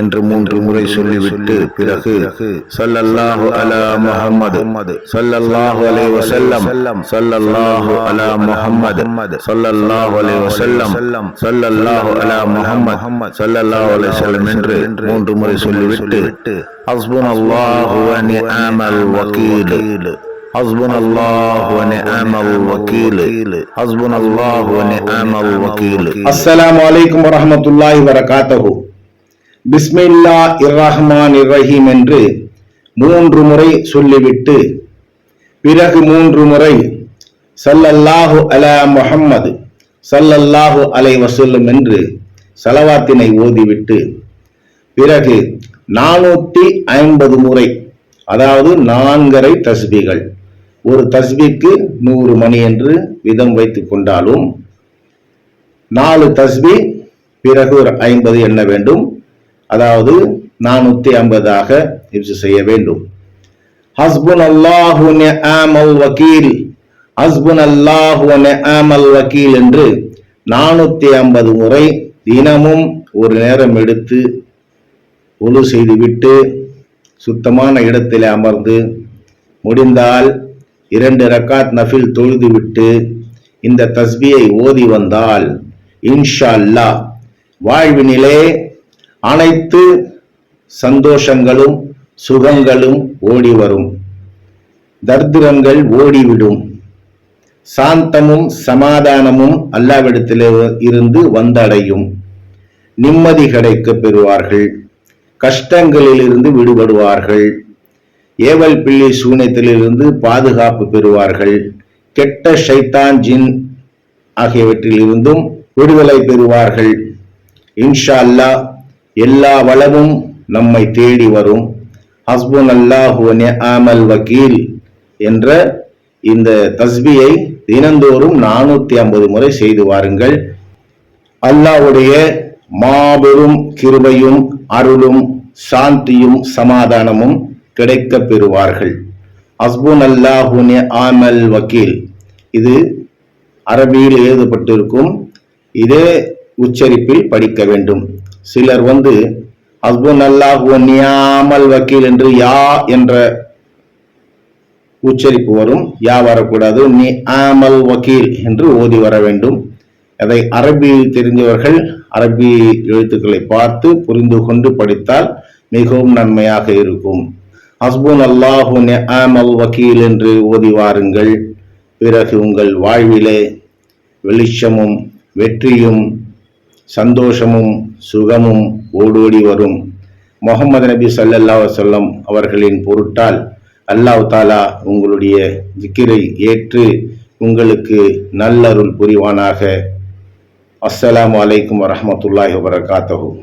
என்று மூன்று முறை சொல்லிவிட்டு பிறகு சல்லல்லாஹு அலா முஹம்மது சல்லல்லாஹு அலைஹி வஸல்லம் சல்லல்லாஹு அலா முஹம்மது சல்லல்லாஹு அலைஹி வஸல்லம் சல்லல்லாஹு அலா முஹம்மது சல்லல்லாஹு அலைஹி வஸல்லம் என்று மூன்று முறை சொல்லிவிட்டு ஹஸ்புனல்லாஹு வ நிஅமல் வக்கீல் حسبنا الله ونعم الوكيل حسبنا الله ونعم الوكيل அஸ்ஸலாமு அலைக்கும் வரஹ்மத்துல்லாஹி வரகாத்தஹு பிஸ்மில்லா இர்ரஹ்மான் இர்ரஹீம் என்று மூன்று முறை சொல்லிவிட்டு பிறகு மூன்று முறை சல்லல்லாஹு அலா முஹம்மது சல்லல்லாஹு அலை வசல்லும் என்று சலவாத்தினை ஓதிவிட்டு பிறகு நானூத்தி ஐம்பது முறை அதாவது நான்கரை தஸ்பிகள் ஒரு தஸ்பிக்கு நூறு மணி என்று விதம் வைத்து கொண்டாலும் நாலு தஸ்பி பிறகு ஒரு ஐம்பது எண்ண வேண்டும்? அதாவது நானூத்தி ஐம்பதாக இப்சு செய்ய வேண்டும். ஹஸ்புன் அல்லாஹு அமல் வக்கீல் ஹஸ்புன் அல்லாஹு அமல் வக்கீல் என்று நானூத்தி ஐம்பது முறை தினமும் ஒரு நேரம் எடுத்து ஒழு செய்துவிட்டு சுத்தமான இடத்தில் அமர்ந்து முடிந்தால் இரண்டு ரக்காத் நஃபில் தொழுதுவிட்டு இந்த தஸ்பியை ஓதி வந்தால் இன்ஷா அல்லாஹ் வாழ்வினிலே அனைத்து சந்தோஷங்களும் சுகங்களும் ஓடி வரும். தர்திரங்கள் ஓடிவிடும். சாந்தமும் சமாதானமும் அல்லாவிடத்திலே இருந்து வந்தடையும். நிம்மதி கிடைக்க பெறுவார்கள். கஷ்டங்களிலிருந்து விடுபடுவார்கள். ஏவல் பிள்ளை சூனியத்திலிருந்து பாதுகாப்பு பெறுவார்கள். கெட்ட ஷைத்தான் ஜின் ஆகியவற்றிலிருந்தும் விடுதலை பெறுவார்கள். இன்ஷா அல்லாஹ் எல்லா வளமும் நம்மை தேடி வரும். ஹஸ்புன் அல்லாஹு ஆமல் வக்கீல் என்ற இந்த தஸ்பியை தினந்தோறும் நானூத்தி ஐம்பது முறை செய்து வாருங்கள். அல்லாஹ்வுடைய மாபெரும் கிருபையும் அருளும் சாந்தியும் சமாதானமும் கிடைக்க பெறுவார்கள். ஹஸ்புன் அல்லாஹுனே ஆமல் வக்கீல் இது அரபியில் எழுதப்பட்டிருக்கும். இதே உச்சரிப்பில் படிக்க வேண்டும். சிலர் வந்து அஸ்புன் அல்லாஹ் நியாமல் வக்கீல் என்று யா என்ற உச்சரிப்பு வரும். யா வரக்கூடாது. நி ஆமல் வக்கீல் என்று ஓதி வர வேண்டும். அதை அரபி தெரிஞ்சவர்கள் அரபி எழுத்துக்களை பார்த்து புரிந்து கொண்டு படித்தால் மிகவும் நன்மையாக இருக்கும். அஸ்புன் அல்லாஹு ஆமல் வக்கீல் என்று ஓதி வாருங்கள். பிறகு உங்கள் வாழ்விலே வெளிச்சமும் வெற்றியும் சந்தோஷமும் சுகமும் ஓடோடி வரும். முகமது நபி சல்லல்லா வசல்லம் அவர்களின் பொருட்டால் அல்லாஹ் தாலா உங்களுடைய ஜிக்கிரை ஏற்று உங்களுக்கு நல்லருள் புரிவானாக. அஸ்ஸலாமு அலைக்கும் வரஹமத்துல்லாஹி வரகாத்தகும்